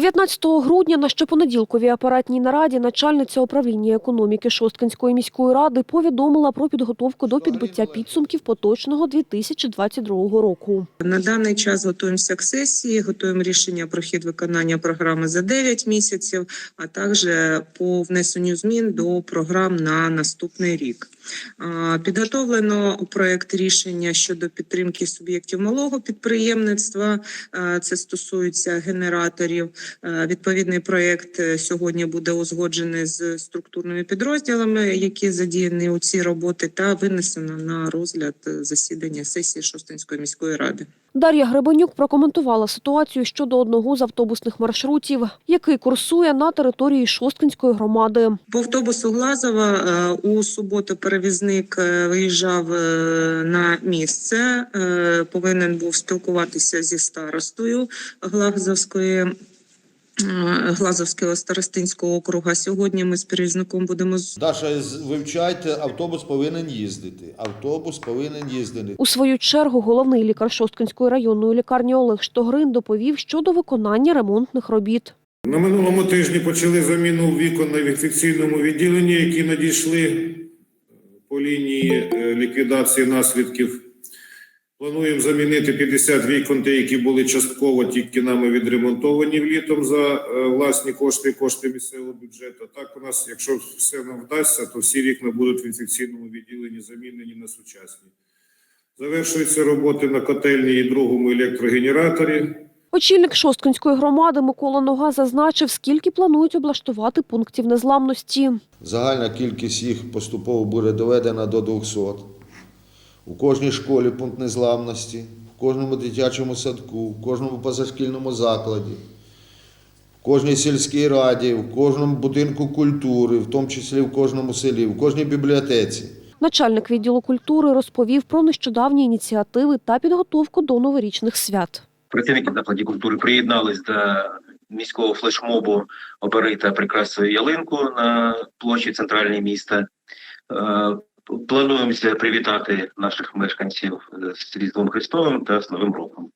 19 грудня на щопонеділковій апаратній нараді начальниця управління економіки Шосткинської міської ради повідомила про підготовку до підбиття підсумків поточного 2022 року. На даний час готуємося к сесії, готуємо рішення про хід виконання програми за 9 місяців, а також по внесенню змін до програм на наступний рік. Підготовлено проект рішення щодо підтримки суб'єктів малого підприємництва. Це стосується генераторів. Відповідний проект е, сьогодні буде узгоджений з структурними підрозділами, які задіяні у цій роботи, та винесено на розгляд е, засідання сесії Шостинської міської ради. Дар'я Гребенюк прокоментувала ситуацію щодо одного з автобусних маршрутів, який курсує на території Шосткинської громади. По автобусу Глазова е, у суботу перевізник е, виїжджав е, на місце. е, Повинен був спілкуватися зі старостою Глазовської. Глазовського старостинського округа. Сьогодні ми з перевізником будемо з- Даша, з- вивчайте, автобус повинен їздити. Автобус повинен їздити. У свою чергу головний лікар Шосткинської районної лікарні Олег Штогрин доповів щодо виконання ремонтних робіт. На минулому тижні почали заміну вікон на інфекційному відділенні, які надійшли по лінії е, ліквідації наслідків. Плануємо замінити 50 вікон, які були частково тільки нами відремонтовані влітом за е, власні кошти і кошти місцевого бюджету. Так у нас, якщо все нам вдасться, то всі вікна будуть в інфекційному відділенні замінені на сучасні. Завершуються роботи на котельні і другому електрогенераторі. Очільник Шосткинської громади Микола Нога зазначив, скільки планують облаштувати пунктів незламності. Загальна кількість їх поступово буде доведена до 200. У кожній школі пункт незламності, в кожному дитячому садку, в кожному позашкільному закладі, в кожній сільській раді, в кожному будинку культури, в тому числі в кожному селі, в кожній бібліотеці. Начальник відділу культури розповів про нещодавні ініціативи та підготовку до новорічних свят. Працівники закладів культури приєднались до міського флешмобу «Обери та прикрасуй ялинку на площі центральної міста. Е, Плануємося привітати наших мешканців з Різдвом Христовим та з Новим роком.